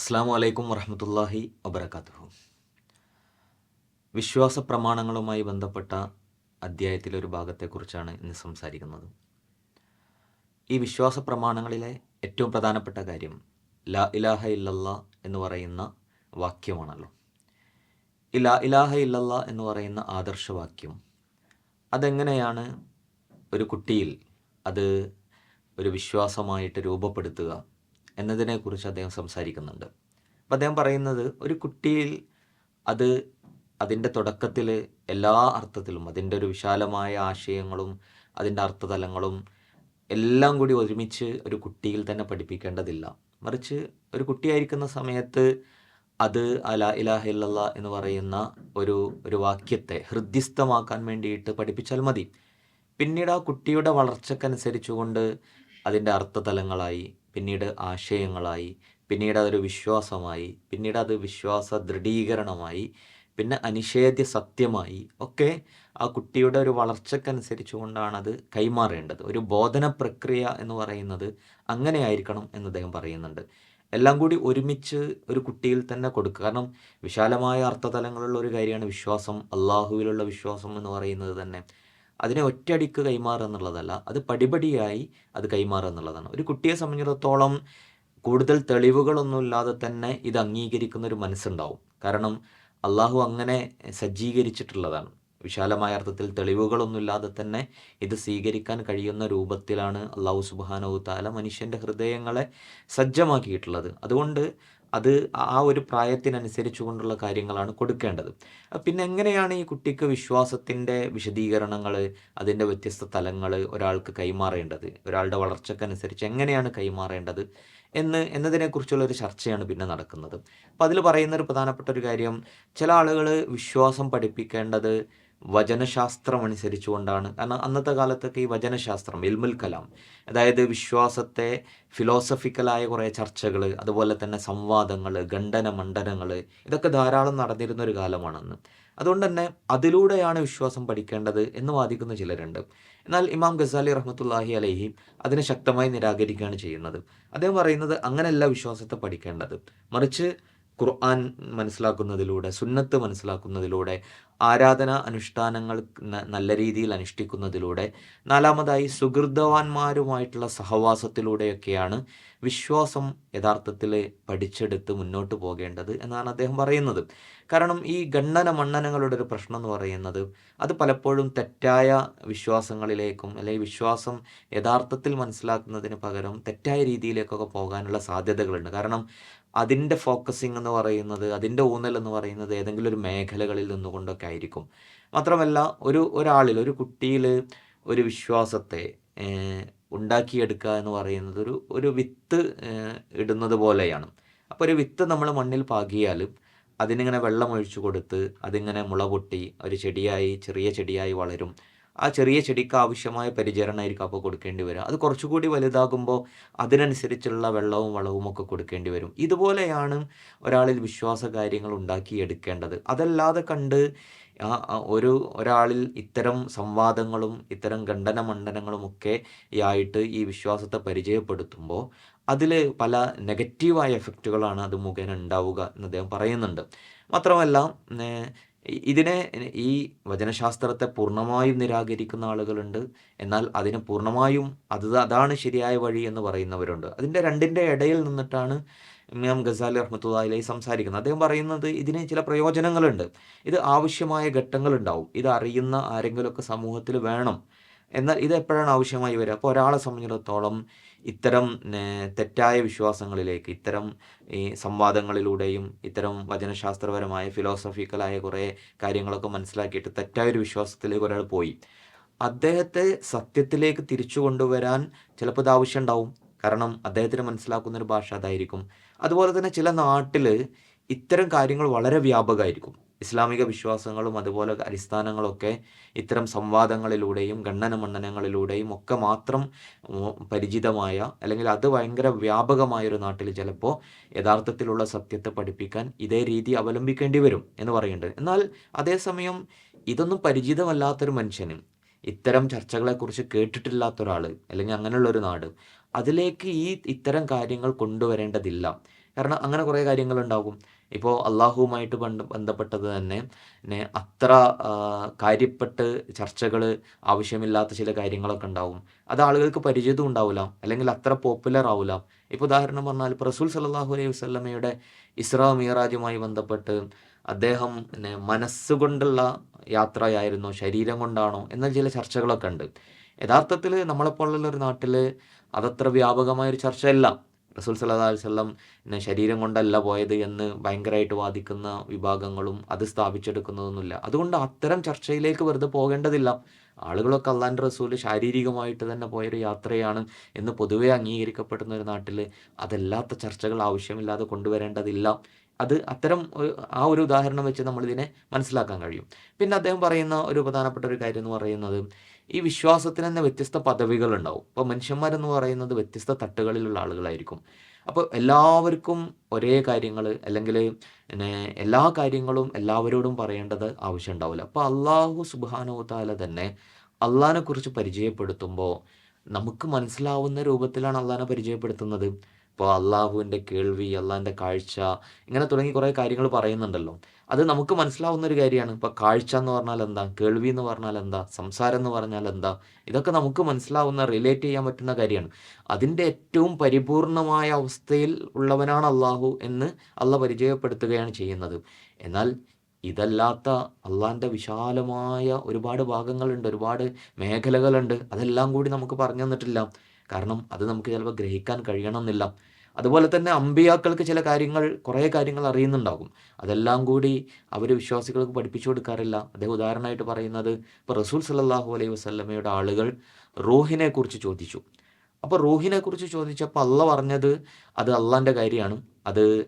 അസ്സാം അലൈക്കും വറഹമത്തല്ലാഹി വബർക്കാത്തു വിശ്വാസ പ്രമാണങ്ങളുമായി ബന്ധപ്പെട്ട അധ്യായത്തിലെ ഒരു ഭാഗത്തെക്കുറിച്ചാണ് ഇന്ന് സംസാരിക്കുന്നത്. ഈ വിശ്വാസ പ്രമാണങ്ങളിലെ ഏറ്റവും പ്രധാനപ്പെട്ട കാര്യം ലാ ഇലാഹ ഇല്ലല്ല എന്ന് പറയുന്ന വാക്യമാണല്ലോ. ഈ ലാ ഇലാഹ ഇല്ലല്ല എന്ന് പറയുന്ന ആദർശവാക്യം അതെങ്ങനെയാണ് ഒരു കുട്ടിയിൽ അത് ഒരു വിശ്വാസമായിട്ട് രൂപപ്പെടുത്തുക എന്നതിനെക്കുറിച്ച് അദ്ദേഹം സംസാരിക്കുന്നുണ്ട്. അപ്പം അദ്ദേഹം പറയുന്നത് ഒരു കുട്ടിയിൽ അത് അതിന്റെ തുടക്കത്തിൽ എല്ലാ അർത്ഥത്തിലും അതിന്റെ ഒരു വിശാലമായ ആശയങ്ങളും അതിന്റെ അർത്ഥതലങ്ങളും എല്ലാം കൂടി ഒരുമിച്ച് ഒരു കുട്ടിയിൽ തന്നെ പഠിപ്പിക്കേണ്ടതില്ല. മറിച്ച് ഒരു കുട്ടിയായിരിക്കുന്ന സമയത്ത് അത് അല ഇലാഹ എന്ന് പറയുന്ന ഒരു ഒരു വാക്യത്തെ ഹൃദ്യസ്ഥമാക്കാൻ വേണ്ടിയിട്ട് പഠിപ്പിച്ചാൽ മതി. പിന്നീട് ആ കുട്ടിയുടെ വളർച്ചക്കനുസരിച്ചുകൊണ്ട് അതിന്റെ അർത്ഥതലങ്ങളായി പിന്നീട് ആശയങ്ങളായി പിന്നീട് അതൊരു വിശ്വാസമായി പിന്നീട് അത് വിശ്വാസ ദൃഢീകരണമായി പിന്നെ അനിഷേധ്യ സത്യമായി ഒക്കെ ആ കുട്ടിയുടെ ഒരു വളർച്ചക്കനുസരിച്ച് കൊണ്ടാണ് അത് കൈമാറേണ്ടത്. ഒരു ബോധന പ്രക്രിയ എന്ന് പറയുന്നത് അങ്ങനെ ആയിരിക്കണം എന്ന് അദ്ദേഹം പറയുന്നുണ്ട്. എല്ലാം കൂടി ഒരുമിച്ച് ഒരു കുട്ടിയിൽ തന്നെ കൊടുക്കുക. കാരണം വിശാലമായ അർത്ഥതലങ്ങളുള്ള ഒരു കാര്യമാണ് വിശ്വാസം. അള്ളാഹുവിലുള്ള വിശ്വാസം എന്ന് പറയുന്നത് തന്നെ. അതിനെ ഒറ്റയടിക്ക് കൈമാറുക എന്നുള്ളതല്ല അത് പടിപടിയായി അത് കൈമാറുക എന്നുള്ളതാണ്. ഒരു കുട്ടിയെ സംബന്ധിച്ചിടത്തോളം കൂടുതൽ തെളിവുകളൊന്നുമില്ലാതെ തന്നെ ഇത് അംഗീകരിക്കുന്ന ഒരു മനസ്സുണ്ടാവും. കാരണം അള്ളാഹു അങ്ങനെ സജ്ജീകരിച്ചിട്ടുള്ളതാണ്. വിശാലമായ അർത്ഥത്തിൽ തെളിവുകളൊന്നുമില്ലാതെ തന്നെ ഇത് സ്വീകരിക്കാൻ കഴിയുന്ന രൂപത്തിലാണ് അള്ളാഹു സുബാനവു താല മനുഷ്യന്റെ ഹൃദയങ്ങളെ സജ്ജമാക്കിയിട്ടുള്ളത്. അതുകൊണ്ട് അത് ആ ഒരു പ്രായത്തിനനുസരിച്ച് കൊണ്ടുള്ള കാര്യങ്ങളാണ് കൊടുക്കേണ്ടത്. പിന്നെ എങ്ങനെയാണ് ഈ കുട്ടിക്ക് വിശ്വാസത്തിന്റെ വിശദീകരണങ്ങൾ അതിന്റെ വ്യത്യസ്ത തലങ്ങൾ ഒരാൾക്ക് കൈമാറേണ്ടത് ഒരാളുടെ വളർച്ചക്കനുസരിച്ച് എങ്ങനെയാണ് കൈമാറേണ്ടത് എന്ന് എന്നതിനെക്കുറിച്ചുള്ള ഒരു ചർച്ചയാണ് പിന്നെ നടക്കുന്നത്. അപ്പോൾ അതിൽ പറയുന്ന ഒരു പ്രധാനപ്പെട്ട ഒരു കാര്യം ചില ആളുകൾ വിശ്വാസം പഠിപ്പിക്കേണ്ടത് വചനശാസ്ത്രം അനുസരിച്ചുകൊണ്ടാണ് കാരണം അന്നത്തെ കാലത്തൊക്കെ ഈ വചനശാസ്ത്രം ഇൽമുൽ കലാം അതായത് വിശ്വാസത്തെ ഫിലോസഫിക്കലായ കുറേ ചർച്ചകൾ അതുപോലെ തന്നെ സംവാദങ്ങൾ ഖണ്ഡന മണ്ഡനങ്ങൾ ഇതൊക്കെ ധാരാളം നടന്നിരുന്ന ഒരു കാലമാണെന്ന്. അതുകൊണ്ട് തന്നെ അതിലൂടെയാണ് വിശ്വാസം പഠിക്കേണ്ടത് എന്ന് വാദിക്കുന്ന ചിലരുണ്ട്. എന്നാൽ ഇമാം ഗസാലി റഹ്മത്തുല്ലാഹി അലഹി അതിനെ ശക്തമായി നിരാകരിക്കുകയാണ് ചെയ്യുന്നത്. അദ്ദേഹം പറയുന്നത് അങ്ങനെയല്ല വിശ്വാസത്തെ പഠിക്കേണ്ടത്. മറിച്ച് ഖുർആൻ മനസ്സിലാക്കുന്നതിലൂടെ സുന്നത്ത് മനസ്സിലാക്കുന്നതിലൂടെ ആരാധന അനുഷ്ഠാനങ്ങൾ നല്ല രീതിയിൽ അനുഷ്ഠിക്കുന്നതിലൂടെ നാലാമതായി സുഹൃതവാന്മാരുമായിട്ടുള്ള സഹവാസത്തിലൂടെയൊക്കെയാണ് വിശ്വാസം യഥാർത്ഥത്തിൽ പഠിച്ചെടുത്ത് മുന്നോട്ട് പോകേണ്ടത് എന്നാണ് അദ്ദേഹം പറയുന്നത്. കാരണം ഈ ഗണ്ണന മണ്ണനങ്ങളുടെ ഒരു പ്രശ്നം എന്ന് പറയുന്നത് അത് പലപ്പോഴും തെറ്റായ വിശ്വാസങ്ങളിലേക്കും അല്ലെങ്കിൽ വിശ്വാസം യഥാർത്ഥത്തിൽ മനസ്സിലാക്കുന്നതിന് പകരം തെറ്റായ രീതിയിലേക്കൊക്കെ പോകാനുള്ള സാധ്യതകളുണ്ട്. കാരണം അതിന്റെ ഫോക്കസിങ് എന്ന് പറയുന്നത് അതിന്റെ ഊന്നൽ എന്ന് പറയുന്നത് ഏതെങ്കിലും ഒരു മേഖലകളിൽ നിന്നുകൊണ്ടൊക്കെ ആയിരിക്കും. മാത്രമല്ല ഒരു ഒരാളിൽ ഒരു കുട്ടിയിൽ ഒരു വിശ്വാസത്തെ ഉണ്ടാക്കിയെടുക്കുക എന്ന് പറയുന്നത് ഒരു ഒരു വിത്ത് ഇടുന്നത് പോലെയാണ്. അപ്പോൾ ഒരു വിത്ത് നമ്മൾ മണ്ണിൽ പാകിയാൽ അതിനിങ്ങനെ വെള്ളം ഒഴിച്ചു കൊടുത്ത് അതിങ്ങനെ മുള പൊട്ടി ഒരു ചെടിയായി ചെറിയ ചെടിയായി വളരും. ആ ചെറിയ ചെടിക്ക് ആവശ്യമായ പരിചരണമായിരിക്കും അപ്പോൾ കൊടുക്കേണ്ടി വരിക. അത് കുറച്ചുകൂടി വലുതാകുമ്പോൾ അതിനനുസരിച്ചുള്ള വെള്ളവും വളവും ഒക്കെ കൊടുക്കേണ്ടി വരും. ഇതുപോലെയാണ് ഒരാളിൽ വിശ്വാസ കാര്യങ്ങൾ ഉണ്ടാക്കിയെടുക്കേണ്ടത്. അതല്ലാതെ കണ്ട് ഒരു ഒരാളിൽ ഇത്തരം സംവാദങ്ങളും ഇത്തരം ഖണ്ഡന മണ്ഡനങ്ങളും ഒക്കെ ആയിട്ട് ഈ വിശ്വാസത്തെ പരിചയപ്പെടുത്തുമ്പോൾ അതിൽ പല നെഗറ്റീവായ എഫക്റ്റുകളാണ് അത് മുഖേന ഉണ്ടാവുക എന്ന് അദ്ദേഹം പറയുന്നുണ്ട്. മാത്രമല്ല ഇതിനെ ഈ വചനശാസ്ത്രത്തെ പൂർണമായും നിരാകരിക്കുന്ന ആളുകളുണ്ട്. എന്നാൽ അതിന് പൂർണമായും അത് അതാണ് ശരിയായ വഴി എന്ന് പറയുന്നവരുണ്ട്. അതിന്റെ രണ്ടിന്റെ ഇടയിൽ നിന്നിട്ടാണ് ഇമാം ഗസാലി റഹ്മത്തുള്ളി സംസാരിക്കുന്നത്. അദ്ദേഹം പറയുന്നത് ഇതിന് ചില പ്രയോജനങ്ങളുണ്ട്. ഇത് ആവശ്യമായ ഘട്ടങ്ങളുണ്ടാവും. ഇത് അറിയുന്ന ആരെങ്കിലുമൊക്കെ സമൂഹത്തിൽ വേണം. എന്നാൽ ഇത് എപ്പോഴാണ് ആവശ്യമായി വരിക? അപ്പോൾ ഒരാളെ സംബന്ധിച്ചിടത്തോളം ഇത്തരം തെറ്റായ വിശ്വാസങ്ങളിലേക്ക് ഇത്തരം ഈ സംവാദങ്ങളിലൂടെയും ഇത്തരം വചനശാസ്ത്രപരമായ ഫിലോസഫിക്കലായ കുറേ കാര്യങ്ങളൊക്കെ മനസ്സിലാക്കിയിട്ട് തെറ്റായ ഒരു വിശ്വാസത്തിലേക്ക് ഒരാൾ പോയി. അദ്ദേഹത്തെ സത്യത്തിലേക്ക് തിരിച്ചു കൊണ്ടുവരാൻ ചിലപ്പോൾ ഇത് ആവശ്യം ഉണ്ടാവും. കാരണം അദ്ദേഹത്തിന് മനസ്സിലാക്കുന്ന ഒരു ഭാഷ അതായിരിക്കും. അതുപോലെ തന്നെ ചില നാട്ടിൽ ഇത്തരം കാര്യങ്ങൾ വളരെ വ്യാപകമായിരിക്കും. ഇസ്ലാമിക വിശ്വാസങ്ങളും അതുപോലെ അടിസ്ഥാനങ്ങളൊക്കെ ഇത്തരം സംവാദങ്ങളിലൂടെയും ഖണ്ഡന മണ്ഡനങ്ങളിലൂടെയും ഒക്കെ മാത്രം പരിചിതമായ അല്ലെങ്കിൽ അത് ഭയങ്കര വ്യാപകമായൊരു നാട്ടിൽ ചിലപ്പോൾ യഥാർത്ഥത്തിലുള്ള സത്യത്തെ പഠിപ്പിക്കാൻ ഇതേ രീതി അവലംബിക്കേണ്ടി വരും എന്ന് പറയുന്നുണ്ട്. എന്നാൽ അതേസമയം ഇതൊന്നും പരിചിതമല്ലാത്തൊരു മനുഷ്യന് ഇത്തരം ചർച്ചകളെക്കുറിച്ച് കേട്ടിട്ടില്ലാത്ത ഒരാൾ അല്ലെങ്കിൽ അങ്ങനെയുള്ള ഒരു നാട് അതിലേക്ക് ഈ ഇത്തരം കാര്യങ്ങൾ കൊണ്ടുവരേണ്ടതില്ല. കാരണം അങ്ങനെ കുറേ കാര്യങ്ങളുണ്ടാകും. ഇപ്പോൾ അള്ളാഹുവുമായിട്ട് ബന്ധ ബന്ധപ്പെട്ടത് തന്നെ അത്ര കാര്യപ്പെട്ട് ചർച്ചകൾ ആവശ്യമില്ലാത്ത ചില കാര്യങ്ങളൊക്കെ ഉണ്ടാവും. അത് ആളുകൾക്ക് പരിചിതം ഉണ്ടാവില്ല അല്ലെങ്കിൽ അത്ര പോപ്പുലർ ആവില്ല ഇപ്പോൾ ഉദാഹരണം പറഞ്ഞാൽ ഇപ്പോൾ റസൂൽ സല്ലല്ലാഹു അലൈഹി വസ്ലമയുടെ ഇസ്രാ മീറാജുമായി ബന്ധപ്പെട്ട് അദ്ദേഹം പിന്നെ മനസ്സുകൊണ്ടുള്ള യാത്രയായിരുന്നോ ശരീരം കൊണ്ടാണോ എന്ന ചില ചർച്ചകളൊക്കെ ഉണ്ട്. യഥാർത്ഥത്തിൽ നമ്മളെപ്പോലുള്ള ഒരു നാട്ടിൽ അതത്ര വ്യാപകമായൊരു ചർച്ചയല്ല. റസൂൽ വസല്ലം പിന്നെ ശരീരം കൊണ്ടല്ല പോയത് എന്ന് ഭയങ്കരമായിട്ട് വാദിക്കുന്ന വിഭാഗങ്ങളും അത് സ്ഥാപിച്ചെടുക്കുന്നതൊന്നുമില്ല. അതുകൊണ്ട് അത്തരം ചർച്ചയിലേക്ക് വെറുതെ പോകേണ്ടതില്ല. ആളുകളൊക്കെ അള്ളാന്റെ റസൂൽ ശാരീരികമായിട്ട് തന്നെ പോയൊരു യാത്രയാണ് എന്ന് പൊതുവെ അംഗീകരിക്കപ്പെടുന്ന ഒരു നാട്ടിൽ അതല്ലാത്ത ചർച്ചകൾ ആവശ്യമില്ലാതെ കൊണ്ടുവരേണ്ടതില്ല. അത് അത്തരം ആ ഒരു ഉദാഹരണം വെച്ച് നമ്മളിതിനെ മനസ്സിലാക്കാൻ കഴിയും. പിന്നെ അദ്ദേഹം പറയുന്ന ഒരു പ്രധാനപ്പെട്ട ഒരു കാര്യം എന്ന് പറയുന്നത് ഈ വിശ്വാസത്തിന് തന്നെ വ്യത്യസ്ത പദവികൾ ഉണ്ടാവും ഇപ്പോൾ മനുഷ്യന്മാരെന്ന് പറയുന്നത് വ്യത്യസ്ത തട്ടുകളിലുള്ള ആളുകളായിരിക്കും. അപ്പോൾ എല്ലാവർക്കും ഒരേ കാര്യങ്ങൾ അല്ലെങ്കിൽ പിന്നെ എല്ലാ കാര്യങ്ങളും എല്ലാവരോടും പറയേണ്ടത് ആവശ്യം ഉണ്ടാവില്ല. അപ്പോൾ അള്ളാഹു സുബാനുത്താല തന്നെ അള്ളാഹിനെ കുറിച്ച് പരിചയപ്പെടുത്തുമ്പോൾ നമുക്ക് മനസ്സിലാവുന്ന രൂപത്തിലാണ് അള്ളാഹിനെ പരിചയപ്പെടുത്തുന്നത്. ഇപ്പോൾ അള്ളാഹുവിന്റെ കേൾവി അള്ളാഹിന്റെ കാഴ്ച ഇങ്ങനെ തുടങ്ങി കുറേ കാര്യങ്ങൾ പറയുന്നുണ്ടല്ലോ. അത് നമുക്ക് മനസ്സിലാവുന്ന ഒരു കാര്യമാണ്. ഇപ്പോൾ കാഴ്ച എന്ന് പറഞ്ഞാൽ എന്താ? കേൾവി എന്ന് പറഞ്ഞാൽ എന്താ? സംസാരം എന്ന് പറഞ്ഞാൽ എന്താ? ഇതൊക്കെ നമുക്ക് മനസ്സിലാവുന്ന റിലേറ്റ് ചെയ്യാൻ പറ്റുന്ന കാര്യമാണ്. അതിന്റെ ഏറ്റവും പരിപൂർണമായ അവസ്ഥയിൽ ഉള്ളവനാണ് അള്ളാഹു എന്ന് അള്ള പരിചയപ്പെടുത്തുകയാണ് ചെയ്യുന്നത്. എന്നാൽ ഇതല്ലാത്ത അള്ളാഹിന്റെ വിശാലമായ ഒരുപാട് ഭാഗങ്ങളുണ്ട് ഒരുപാട് മേഖലകളുണ്ട്. അതെല്ലാം കൂടി നമുക്ക് പറഞ്ഞു തന്നിട്ടില്ല. കാരണം അത് നമുക്ക് ചിലപ്പോൾ ഗ്രഹിക്കാൻ കഴിയണമെന്നില്ല. അതുപോലെ തന്നെ അമ്പിയാക്കൾക്ക് ചില കാര്യങ്ങൾ കുറേ കാര്യങ്ങൾ അറിയുന്നുണ്ടാകും. അതെല്ലാം കൂടി അവർ വിശ്വാസികൾക്ക് പഠിപ്പിച്ചു കൊടുക്കാറില്ല. അദ്ദേഹം ഉദാഹരണമായിട്ട് പറയുന്നത് ഇപ്പോൾ റസൂൽ സല്ലല്ലാഹു അലൈഹി വസ്ലമയുടെ ആളുകൾ റൂഹിനെ കുറിച്ച് ചോദിച്ചു. അപ്പോൾ റൂഹിനെ കുറിച്ച് ചോദിച്ചപ്പോൾ അള്ള പറഞ്ഞത് അത് അള്ളാന്റെ കാര്യമാണ്. അത്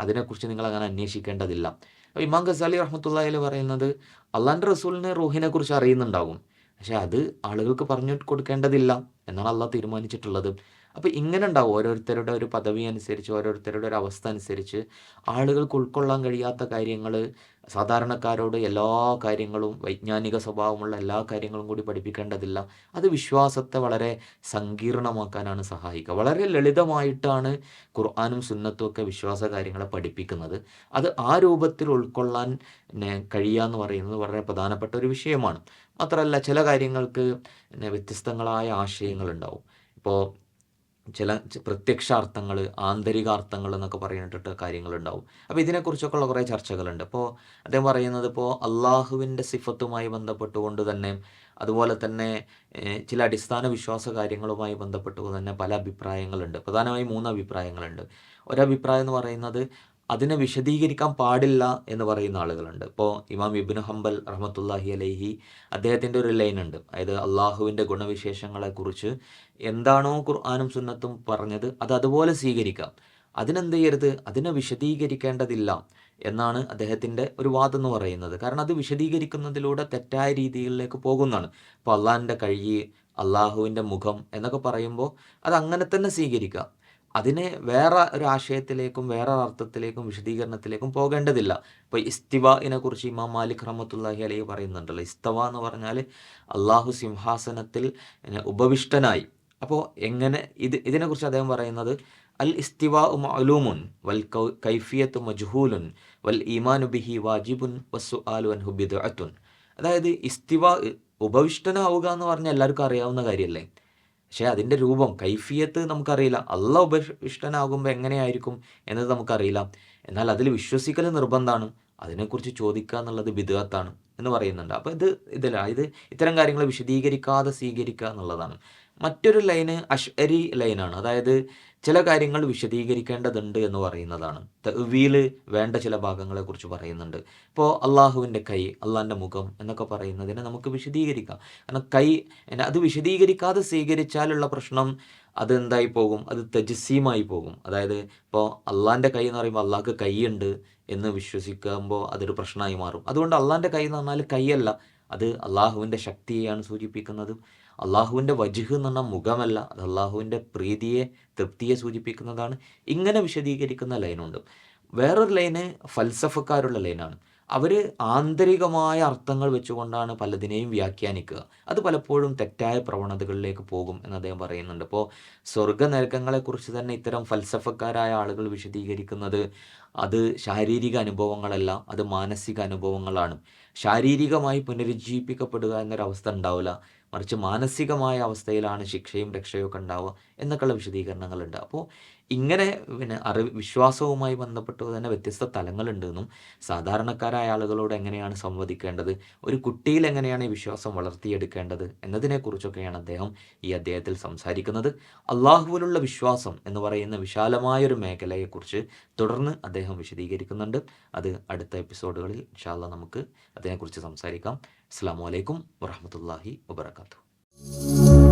അതിനെക്കുറിച്ച് നിങ്ങൾ അങ്ങനെ അന്വേഷിക്കേണ്ടതില്ല. അപ്പോൾ ഇമാം ഗസാലി റഹ്മത്തുള്ളി പറയുന്നത് അള്ളാന്റെ റസൂലിനെ റൂഹിനെ കുറിച്ച് അറിയുന്നുണ്ടാകും. പക്ഷെ അത് ആളുകൾക്ക് പറഞ്ഞു കൊടുക്കേണ്ടതില്ല. എന്നാണ് അള്ളാഹ് തീരുമാനിച്ചിട്ടുള്ളത്. അപ്പോൾ ഇങ്ങനെ ഉണ്ടാവും. ഓരോരുത്തരുടെ ഒരു പദവി അനുസരിച്ച് ഓരോരുത്തരുടെ ഒരു അവസ്ഥ അനുസരിച്ച് ആളുകൾക്ക് ഉൾക്കൊള്ളാൻ കഴിയാത്ത കാര്യങ്ങൾ സാധാരണക്കാരോട് എല്ലാ കാര്യങ്ങളും വൈജ്ഞാനിക സ്വഭാവമുള്ള എല്ലാ കാര്യങ്ങളും കൂടി പഠിപ്പിക്കേണ്ടതില്ല. അത് വിശ്വാസത്തെ വളരെ സങ്കീർണമാക്കാനാണ് സഹായിക്കുക. വളരെ ലളിതമായിട്ടാണ് ഖുർആാനും സുന്നത്തും ഒക്കെ വിശ്വാസ കാര്യങ്ങളെ പഠിപ്പിക്കുന്നത്. അത് ആ രൂപത്തിൽ ഉൾക്കൊള്ളാൻ കഴിയുക എന്ന് പറയുന്നത് വളരെ പ്രധാനപ്പെട്ട ഒരു വിഷയമാണ്. മാത്രമല്ല ചില കാര്യങ്ങൾക്ക് വ്യത്യസ്തങ്ങളായ ആശയങ്ങളുണ്ടാവും ഇപ്പോൾ ചില പ്രത്യക്ഷാർത്ഥങ്ങൾ ആന്തരികാർത്ഥങ്ങൾ എന്നൊക്കെ പറഞ്ഞിട്ട് കാര്യങ്ങളുണ്ടാവും. അപ്പോൾ ഇതിനെക്കുറിച്ചൊക്കെ ഉള്ള കുറേ ചർച്ചകളുണ്ട്. അപ്പോൾ അദ്ദേഹം പറയുന്നത് ഇപ്പോൾ അള്ളാഹുവിന്റെ സിഫത്തുമായി ബന്ധപ്പെട്ടുകൊണ്ട് തന്നെ അതുപോലെ തന്നെ ചില അടിസ്ഥാന വിശ്വാസ കാര്യങ്ങളുമായി ബന്ധപ്പെട്ടുകൊണ്ട് തന്നെ പല അഭിപ്രായങ്ങളുണ്ട്. പ്രധാനമായും മൂന്ന് അഭിപ്രായങ്ങളുണ്ട്. ഒരഭിപ്രായം എന്ന് പറയുന്നത് അതിനെ വിശദീകരിക്കാൻ പാടില്ല എന്ന് പറയുന്ന ആളുകളുണ്ട്. ഇപ്പോൾ ഇമാം ഇബ്നു ഹംബൽ റഹമത്തുല്ലാഹി അലൈഹി അദ്ദേഹത്തിന്റെ ഒരു ലൈൻ ഉണ്ട് അതായത് അള്ളാഹുവിന്റെ ഗുണവിശേഷങ്ങളെക്കുറിച്ച് എന്താണോ ഖുർആാനും സുന്നത്തും പറഞ്ഞത് അത് അതുപോലെ സ്വീകരിക്കാം. അതിനെന്ത് ചെയ്യരുത് അതിനെ വിശദീകരിക്കേണ്ടതില്ല എന്നാണ് അദ്ദേഹത്തിന്റെ ഒരു വാദം എന്ന് പറയുന്നത്. കാരണം അത് വിശദീകരിക്കുന്നതിലൂടെ തെറ്റായ രീതികളിലേക്ക് പോകുന്നതാണ്. ഇപ്പോൾ അള്ളാഹിന്റെ കഴി അള്ളാഹുവിന്റെ മുഖം എന്നൊക്കെ പറയുമ്പോൾ അത് അങ്ങനെ തന്നെ സ്വീകരിക്കാം. അതിനെ വേറെ ഒരു ആശയത്തിലേക്കും വേറെ അർത്ഥത്തിലേക്കും വിശദീകരണത്തിലേക്കും പോകേണ്ടതില്ല. ഇപ്പോൾ ഇസ്തിവാനെ കുറിച്ച് ഇമാം മാലിക് റഹമത്തുല്ലാഹി അലൈഹി പറയുന്നുണ്ടല്ലോ. ഇസ്തവ എന്ന് പറഞ്ഞാൽ അള്ളാഹു സിംഹാസനത്തിൽ ഉപവിഷ്ടനായി. അപ്പോൾ എങ്ങനെ ഇത് ഇതിനെക്കുറിച്ച് അദ്ദേഹം പറയുന്നത് അൽ ഇസ്തിവാ മഅലൂമുൻ വൽ കൈഫിയത്ത് മജ്ഹൂലുൻ വൽ ഈമാനു ബിഹി വാജിബുൻ വസ്സു ആലു അൻഹു ബിദ്അത്തുൻ. അതായത് ഇസ്തിവ ഉപവിഷ്ടനാവുക എന്ന് പറഞ്ഞാൽ എല്ലാവർക്കും അറിയാവുന്ന കാര്യമല്ലേ പക്ഷേ അതിന്റെ രൂപം കൈഫിയത്ത് നമുക്കറിയില്ല. അല്ല ഉപവിഷ്ടനാകുമ്പോൾ എങ്ങനെയായിരിക്കും എന്നത് നമുക്കറിയില്ല. എന്നാൽ അതിൽ വിശ്വസിക്കൽ നിർബന്ധമാണ് അതിനെക്കുറിച്ച് ചോദിക്കുക എന്നുള്ളത് വിദഗത്താണ് എന്ന് പറയുന്നുണ്ട്. അപ്പോൾ ഇത് ഇതല്ല ഇത് ഇത്തരം കാര്യങ്ങൾ വിശദീകരിക്കാതെ സ്വീകരിക്കുക എന്നുള്ളതാണ്. മറ്റൊരു ലൈന് അഷ്അരി ലൈനാണ്. അതായത് ചില കാര്യങ്ങൾ വിശദീകരിക്കേണ്ടതുണ്ട് എന്ന് പറയുന്നതാണ്. തവീൽ വേണ്ട ചില ഭാഗങ്ങളെക്കുറിച്ച് പറയുന്നുണ്ട്. ഇപ്പോൾ അള്ളാഹുവിന്റെ കൈ അള്ളാഹിന്റെ മുഖം എന്നൊക്കെ പറയുന്നതിനെ നമുക്ക് വിശദീകരിക്കാം. കാരണം കൈ അത് വിശദീകരിക്കാതെ സ്വീകരിച്ചാലുള്ള പ്രശ്നം അതെന്തായി പോകും? അത് തജസ്സീമായി പോകും. അതായത് ഇപ്പോൾ അള്ളാഹിന്റെ കൈ എന്ന് പറയുമ്പോൾ അള്ളാഹ്ക്ക് കൈയുണ്ട് എന്ന് വിശ്വസിക്കുമ്പോൾ അതൊരു പ്രശ്നമായി മാറും. അതുകൊണ്ട് അള്ളാഹിന്റെ കൈ എന്ന് പറഞ്ഞാൽ കൈയല്ല. അത് അള്ളാഹുവിന്റെ ശക്തിയെയാണ് സൂചിപ്പിക്കുന്നത്. അള്ളാഹുവിന്റെ വജുഹ് എന്ന് പറഞ്ഞാൽ മുഖമല്ല. അത് അള്ളാഹുവിന്റെ പ്രീതിയെ തൃപ്തിയെ സൂചിപ്പിക്കുന്നതാണ്. ഇങ്ങനെ വിശദീകരിക്കുന്ന ലൈനുണ്ട്. വേറൊരു ലൈന് ഫൽസഫക്കാരുള്ള ലൈനാണ്. അവർ ആന്തരികമായ അർത്ഥങ്ങൾ വെച്ചുകൊണ്ടാണ് പലതിനെയും വ്യാഖ്യാനിക്കുക. അത് പലപ്പോഴും തെറ്റായ പ്രവണതകളിലേക്ക് പോകും എന്ന് അദ്ദേഹം പറയുന്നുണ്ട്. ഇപ്പോൾ സ്വർഗ നരകങ്ങളെക്കുറിച്ച് തന്നെ ഇത്തരം ഫൽസഫക്കാരായ ആളുകൾ വിശദീകരിക്കുന്നത് അത് ശാരീരിക അനുഭവങ്ങളല്ല അത് മാനസിക അനുഭവങ്ങളാണ്. ശാരീരികമായി പുനരുജ്ജീവിപ്പിക്കപ്പെടുക എന്നൊരവസ്ഥ ഉണ്ടാവില്ല. മറിച്ച് മാനസികമായ അവസ്ഥയിലാണ് ശിക്ഷയും രക്ഷയും ഒക്കെ ഉണ്ടാവുക എന്നൊക്കെയുള്ള വിശദീകരണങ്ങളുണ്ട്. അപ്പോൾ ഇങ്ങനെ പിന്നെ അറിവ് വിശ്വാസവുമായി ബന്ധപ്പെട്ട് തന്നെ വ്യത്യസ്ത തലങ്ങളുണ്ടെന്നും സാധാരണക്കാരായ ആളുകളോട് എങ്ങനെയാണ് സംവദിക്കേണ്ടത്? ഒരു കുട്ടിയിൽ എങ്ങനെയാണ് ഈ വിശ്വാസം വളർത്തിയെടുക്കേണ്ടത്? എന്നതിനെക്കുറിച്ചൊക്കെയാണ് അദ്ദേഹം ഈ അദ്ദേഹത്തിൽ സംസാരിക്കുന്നത്. അള്ളാഹുവിലുള്ള വിശ്വാസം എന്ന് പറയുന്ന വിശാലമായൊരു മേഖലയെക്കുറിച്ച് തുടർന്ന് അദ്ദേഹം വിശദീകരിക്കുന്നുണ്ട്. അത് അടുത്ത എപ്പിസോഡുകളിൽ ഇൻഷാല്ല നമുക്ക് അതിനെക്കുറിച്ച് സംസാരിക്കാം. അസ്സാം വലൈക്കും വറഹമത്തല്ലാഹി വാത്തു